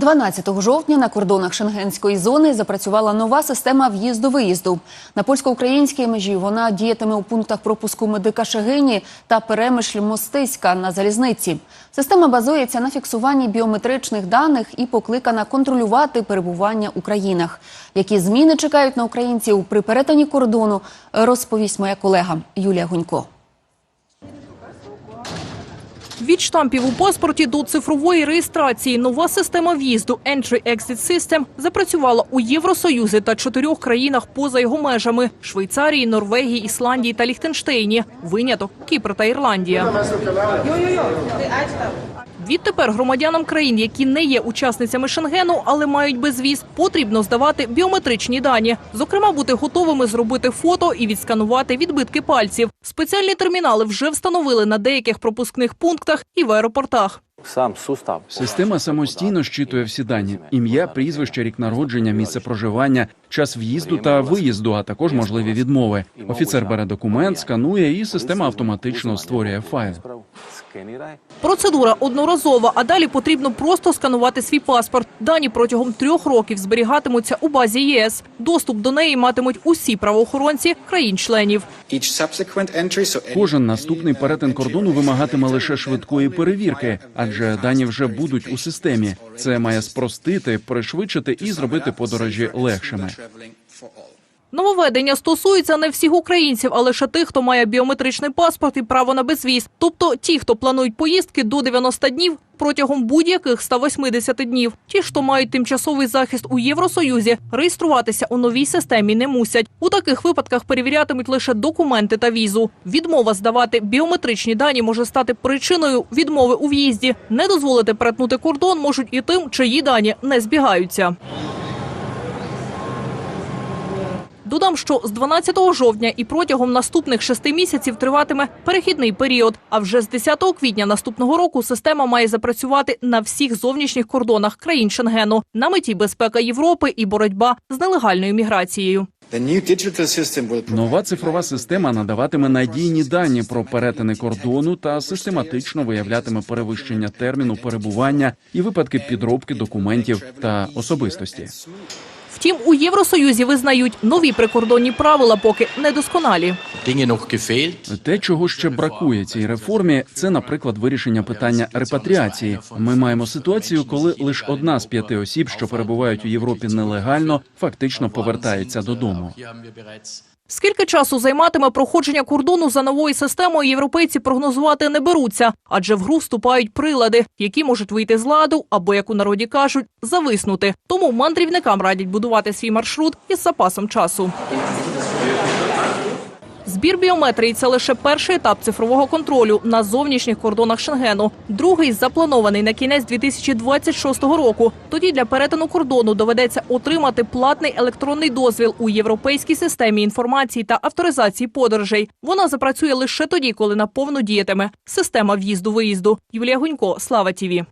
12 жовтня на кордонах Шенгенської зони запрацювала нова система в'їзду-виїзду. На польсько-українській межі вона діятиме у пунктах пропуску медика Шегині та перемишль Мостиська на залізниці. Система базується на фіксуванні біометричних даних і покликана контролювати перебування у країнах. Які зміни чекають на українців при перетині кордону, розповість моя колега Юлія Гунько. Від штампів у паспорті до цифрової реєстрації нова система в'їзду Entry-Exit System запрацювала у Євросоюзі та чотирьох країнах поза його межами – Швейцарії, Норвегії, Ісландії та Ліхтенштейні. Виняток – Кіпр та Ірландія. Відтепер громадянам країн, які не є учасницями Шенгену, але мають безвіз, потрібно здавати біометричні дані. Зокрема, бути готовими зробити фото і відсканувати відбитки пальців. Спеціальні термінали вже встановили на деяких пропускних пунктах і в аеропортах. Сам сустав. Система самостійно щитує всі дані: ім'я, прізвище, рік народження, місце проживання, час в'їзду та виїзду, а також можливі відмови. Офіцер бере документ, сканує, і система автоматично створює файл. Процедура одноразова, а далі потрібно просто сканувати свій паспорт. Дані протягом трьох років зберігатимуться у базі ЄС. Доступ до неї матимуть усі правоохоронці країн-членів. Кожен наступний перетин кордону вимагатиме лише швидкої перевірки, адже дані вже будуть у системі. Це має спростити, пришвидшити і зробити подорожі легшими. Нововведення стосується не всіх українців, а лише тих, хто має біометричний паспорт і право на безвіз. Тобто ті, хто планують поїздки до 90 днів протягом будь-яких 180 днів. Ті, хто мають тимчасовий захист у Євросоюзі, реєструватися у новій системі не мусять. У таких випадках перевірятимуть лише документи та візу. Відмова здавати біометричні дані може стати причиною відмови у в'їзді. Не дозволити перетнути кордон можуть і тим, чиї дані не збігаються. Додам, що з 12 жовтня і протягом наступних шести місяців триватиме перехідний період. А вже з 10 квітня наступного року система має запрацювати на всіх зовнішніх кордонах країн Шенгену на меті безпека Європи і боротьба з нелегальною міграцією. Нова цифрова система надаватиме надійні дані про перетини кордону та систематично виявлятиме перевищення терміну перебування і випадки підробки документів та особистості. Втім, у Євросоюзі визнають нові прикордонні правила, поки недосконалі. Те, чого ще бракує цій реформі, це, наприклад, вирішення питання репатріації. Ми маємо ситуацію, коли лише одна з п'яти осіб, що перебувають у Європі нелегально, фактично повертається додому. Скільки часу займатиме проходження кордону за новою системою, європейці прогнозувати не беруться, адже в гру вступають прилади, які можуть вийти з ладу або, як у народі кажуть, зависнути. Тому мандрівникам радять будувати свій маршрут із запасом часу. Збір біометрії це лише перший етап цифрового контролю на зовнішніх кордонах Шенгену. Другий запланований на кінець 2026 року. Тоді для перетину кордону доведеться отримати платний електронний дозвіл у європейській системі інформації та авторизації подорожей. Вона запрацює лише тоді, коли наповну діятиме система в'їзду-виїзду. Юлія Гунько, Слава Тіві.